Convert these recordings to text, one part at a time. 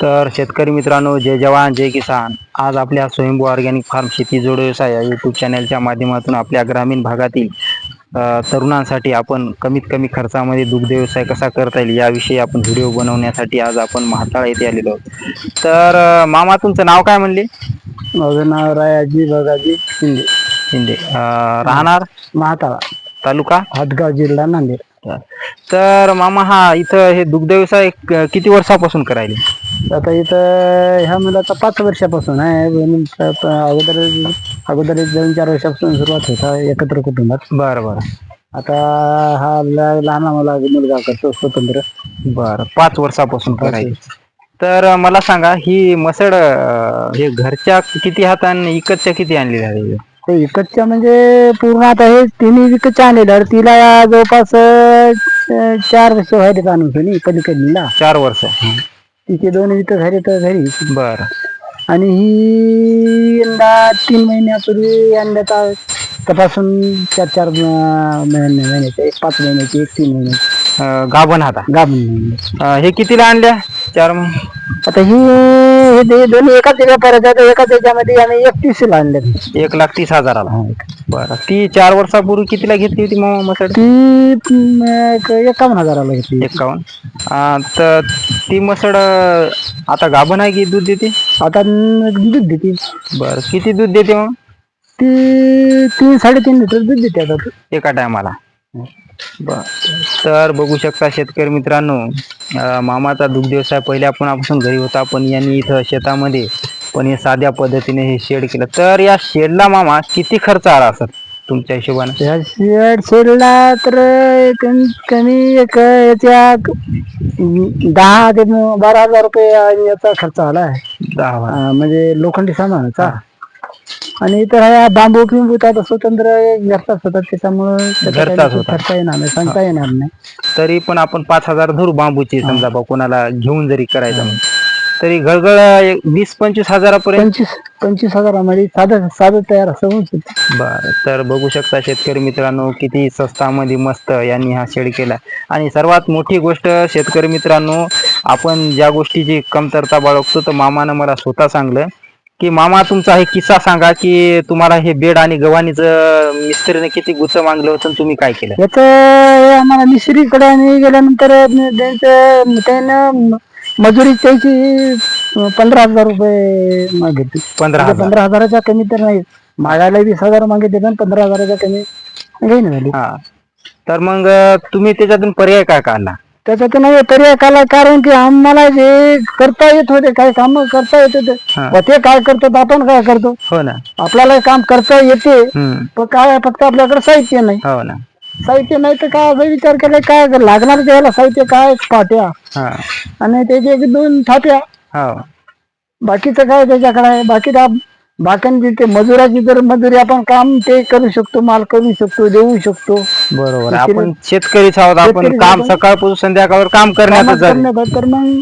तर शेतकरी मित्रांनो जय जवान जय किसान. आज आपल्या स्वयंभू ऑर्गॅनिक फार्म शेती जोड व्यवसाय या यूट्यूब चॅनलच्या माध्यमातून आपल्या ग्रामीण भागातील तरुणांसाठी आपण कमीत कमी खर्चामध्ये दुग्ध व्यवसाय कसा करता येईल याविषयी आपण व्हिडिओ बनवण्यासाठी आज आपण महाताळा येथे आलेलो आहोत. तर मामा तुमचं नाव काय म्हणले? माझं नाव रायाजी बगाजी शिंदे. शिंदे. राहणार? महाताळा तालुका? हातगाव जिल्हा नांदेड. तर मामा हा इथं हे दुग्ध व्यवसाय किती वर्षापासून करायले? आता इथं ह्या मुलाचा पाच वर्षापासून आहे. अगोदर अगोदर एक दोन चार वर्षापासून सुरुवात होता एकत्र कुटुंबात. बरं बरं. आता हा ल- लहान मुला मुलगा करतो स्वतंत्र. बरं पाच वर्षापासून करायचे. तर अ, मला सांगा ही मसड अ, हे घरच्या किती हाताने इकडच्या किती आणली आहे ते विकतच्या म्हणजे पूर्ण आता हे तिन्ही विकतच्या आणलेलं. तिला जवळपास अं, चार वर्ष व्हायला आणून होती पलीकडलीला. चार वर्ष. तिचे दोन विकत झाले तर घरी. बर. आणि ही यंदा तीन महिन्यापूर्वी अंड्याचा तपासून चार चार महिन्याचे एक पाच महिन्याची एक तीन महिन्याची. गाभण हाता गाभण अ, हे कितीला आणल्या? चार महिने आता ही हे दे- दोन्ही एकाच व्यापारात आहे तर एकाच याच्यामध्ये आम्ही एकतीसला आणले एक लाख तीस हजाराला. बरं. ती चार वर्षापूर्वी कितीला घेतली होती मग मसड ती एक एकावन्न हजाराला घेतली एकावन्न. तर ती मसड अ, आता गाभण आहे की दूध देते? आता न- दूध देते. बर. किती दूध देते मग? ती तीन साडेतीन लिटर दूध देते आता. एका टायमाला. बर. तर बघू शकता शेतकरी मित्रांनो अं, मामाचा दुग्ध व्यवसाय पहिल्यापणापासून घरी होता पण यांनी इथं शेतामध्ये पण हे साध्या पद्धतीने हे शेड केलं. तर या शेडला मामा किती खर्च आला असत तुमच्या हिशोबाने? या शेड शेडला तर कमीत कमी एक याच्या दहा ते बारा हजार रुपये याचा खर्च आला आहे. दहा बारा. अं, म्हणजे लोखंडी सामानाचा. आणि इतर हा बांबू तर आता स्वतंत्र घरचाच होतात त्याच्यामुळं त्याचा घरचाच होता. येणार नाही सांगता येणार नाही तरी पण आपण पाच हजार धरू बांबूची समजा बा कोणाला घेऊन जरी करायचं. तरी घळघळ एक वीस पंचवीस हजारापर्यंत पंचवीस पंचवीस हजारामध्ये साधं साधं तयार असं होऊन जातं. बर तर बघू शकता शेतकरी मित्रांनो किती स्वस्तामध्ये मस्त यांनी हा शेड केला आणि सर्वात मोठी गोष्ट शेतकरी मित्रांनो आपण ज्या गोष्टीची कमतरता बाळगतो तर मामानं मला स्वतः सांगलं की मामा तुमचा हे किस्सा सांगा की तुम्हाला हे बेड आणि गव्हाणीचं मिस्त्रीने किती गुच्छ मागलं होतं आणि तुम्ही काय केलं? याचं आम्हाला मिस्त्रीकडे आम्ही गेल्यानंतर त्यांचं त्यानं मजुरी त्याची पंधरा हजार रुपये मागितली. पंधरा म्हणजे हजार. पंधरा हजाराच्या कमी तर नाही. मागायला वीस हजार मागितले पण पंधरा हजाराच्या कमी घेईन झाली. हा. तर मग तुम्ही त्याच्यातून पर्याय काय काढला? त्याच्यातून नाही पर्याय काला कारण की आम्हाला जे करता येत होते काही काम करता येत होते हा. ते काय करतात आपण काय करतो? हो ना. आपल्याला काम करता येते हम्म. पण काय आहे, फक्त आपल्याकडे साहित्य नाही. हो ना. साहित्य नाही तर काय असं विचार केला काय लागणार त्याला साहित्य काय पाट्या? हा. आणि त्याचे एक दोन थाप्या. हो. बाकीचं काय त्याच्याकडे आहे? बाकी त्या बाकीची ते मजुराची जर मजुरी आपण काम ते करू शकतो माल करू शकतो देऊ शकतो. बरोबर. शेतकरी- आपण शेतकरीच आहोत आपण शेतकरीच काम आहोत. सकाळपासून संध्याकाळवर काम करण्याचं कामच झालं करण्यात तर मग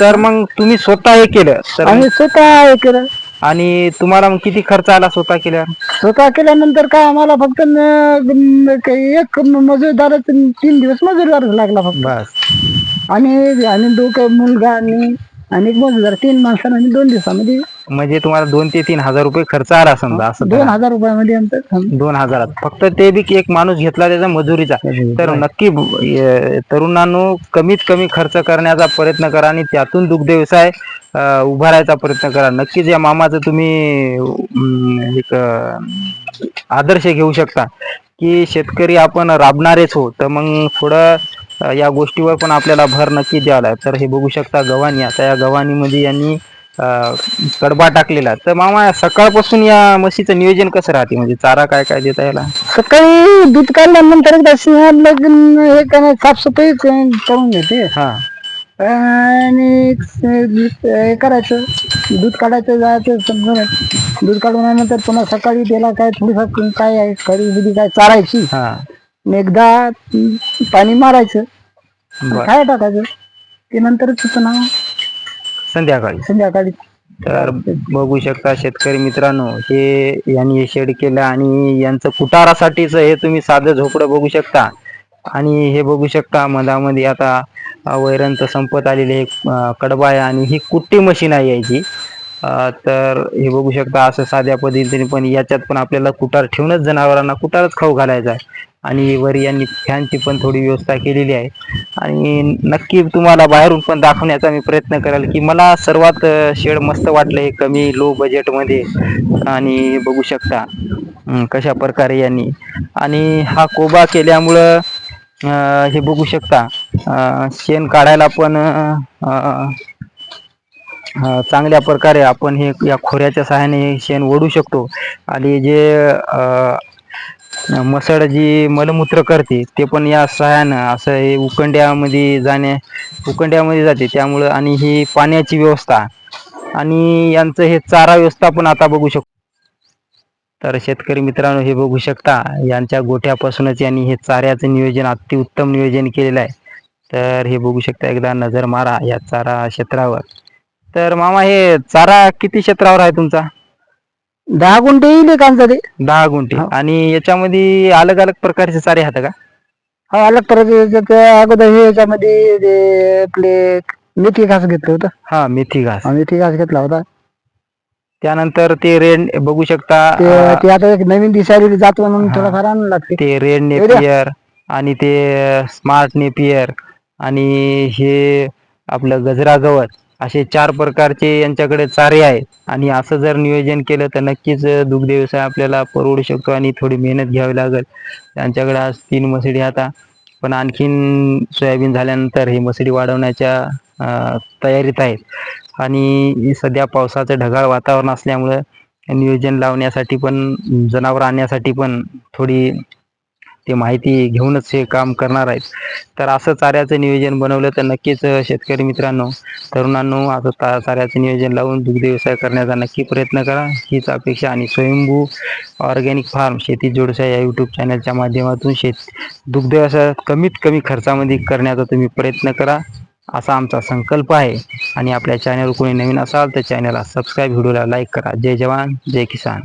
तर मग तुम्ही स्वतः हे केलं तर स्वतः हे केलं. आणि तुम्हाला मग किती खर्च आला स्वतः केल्यावर? स्वतः केल्यानंतर काय आम्हाला फक्त न- न- काही एक मजुरदार तीन दिवस मजुरदार लागला फक्त. बस. आणि आणि दोघं मुलगा आणि आणि एक मजुरदार तीन माणसांना आणि दोन दिवसामध्ये म्हणजे तुम्हाला दोन ते तीन हजार रुपये खर्च आला समजा असं दोन धरा. हजार रुपयामध्ये आमचं दोन हजारात. फक्त ते बी एक माणूस घेतला त्याचा मजुरीचा. तर नक्की तरुणांनो कमीत कमी खर्च करण्याचा प्रयत्न करा आणि त्यातून दुग्ध व्यवसाय अं, उभारायचा प्रयत्न करा. नक्कीच या मामाचं तुम्ही एक अं, आदर्श घेऊ शकता की शेतकरी आपण राबणारेच हो. तर मग थोडं अं, या गोष्टीवर पण आपल्याला भर नक्की द्यावा लागेल तर हे बघू शकता गव्हाणी. आता या गव्हाणीमध्ये यांनी कडबा टाकलेला. तर मामा सकाळपासून या म्हशीचं नियोजन कसं राहते? म्हणजे चारा काय काय देता याला? सकाळी दूध काढल्यानंतर एकदा सिंहात हे काय साफसफाई क- करून घेते. हा. आणि हे करायचं. दूध काढायचं जायचं समजून दूध काढून आल्यानंतर पुन्हा सकाळी त्याला काय थोडीफार काय आहे खडी बिडी काय चारायची. हा. आणि एकदा पाणी मारायचं. बर. काय टाकायचं. ते नंतरच पुन्हा संध्याकाळी. संध्याकाळी. तर बघू शकता शेतकरी मित्रांनो हे यांनी हे शेड केलं आणि यांचं कुटारासाठीच हे तुम्ही साधं झोपडं बघू शकता. आणि हे बघू शकता मधामध्ये आता अ, वैरण तर संपत आलेली अ, कडबा आहे आणि ही कुट्टी मशीन आहे याची. तर हे बघू शकता असं साध्या पद्धतीने पण याच्यात पण आपल्याला कुटार ठेवूनच जनावरांना कुटारच खाऊ घालायचा आहे. आणि वर यांनी फॅनची पण थोडी व्यवस्था केलेली आहे. आणि नक्की तुम्हाला बाहेरून पण दाखवण्याचा मी प्रयत्न करेल की मला सर्वात शेड मस्त वाटलं हे कमी लो बजेटमध्ये आणि बघू शकता कशा प्रकारे यांनी. आणि हा कोबा केल्यामुळं हे बघू शकता शेण काढायला पण चांगल्या प्रकारे आपण हे या खोऱ्याच्या सहाय्याने शेण ओढू शकतो. आणि जे अं, मसळ जी मलमूत्र करते ते पण या सहाय्यानं असं हे उकंड्यामध्ये जाण्या उकंड्यामध्ये जाते. त्यामुळं आणि ही पाण्याची व्यवस्था आणि यांचं हे चारा व्यवस्था पण आता बघू शकतो. तर शेतकरी मित्रांनो हे बघू शकता यांच्या गोठ्यापासूनच यांनी हे चाऱ्याचं नियोजन अतिउत्तम नियोजन केलेलं आहे. तर हे बघू शकता एकदा नजर मारा या चारा क्षेत्रावर. तर मामा हे चारा किती क्षेत्रावर आहे तुमचा? दहा गुंठे येईल एकांचा ते दहा गुंठे. हो. आणि याच्यामध्ये अलग अलग प्रकारचे चारे आहेत का? हा अलग प्रकारचे अगोदर हे याच्यामध्ये ते आपले मेथी घास घेतलं होतं. हा मेथी घास. हा, मेथी घास घेतला होता. त्यानंतर ते रेड बघू शकता ते अं, ते आता एक नवीन दिसायला जातो म्हणून. थोडाफार आणून लागते. ते रेड? नेपियर आणि ते स्मार्ट नेपियर आणि हे आपलं गजरा गवत असे चार प्रकारचे यांच्याकडे चारे आहेत. आणि असं जर नियोजन केलं तर नक्कीच दुग्ध व्यवसाय आपल्याला परवडू शकतो आणि थोडी मेहनत घ्यावी लागेल. त्यांच्याकडे आज तीन मसडी आता. पण आणखीन सोयाबीन झाल्यानंतर हे मसडी वाढवण्याच्या तयारीत आहेत. आणि सध्या पावसाचं ढगाळ वातावरण असल्यामुळं नियोजन लावण्यासाठी पण जनावर आणण्यासाठी पण थोडी ते माहिती घेऊनच हे काम करणार आहेत. तर असं चाऱ्याचं नियोजन बनवलं तर नक्कीच शेतकरी मित्रांनो तरुणांनो आता ता चाऱ्याचं नियोजन लावून दुग्ध व्यवसाय करण्याचा नक्की प्रयत्न करा. हीच अपेक्षा आणि स्वयंभू ऑर्गॅनिक फार्म शेती जोडसा या यूट्यूब चॅनलच्या माध्यमातून शेत दुग्ध व्यवसाय कमीत कमी खर्चामध्ये करण्याचा तुम्ही प्रयत्न करा असा आमचा संकल्प आहे. आणि आपल्या चॅनल कोणी नवीन असाल तर चॅनलला सबस्क्राईब व्हिडिओला लाईक करा. जय जवान जय किसान.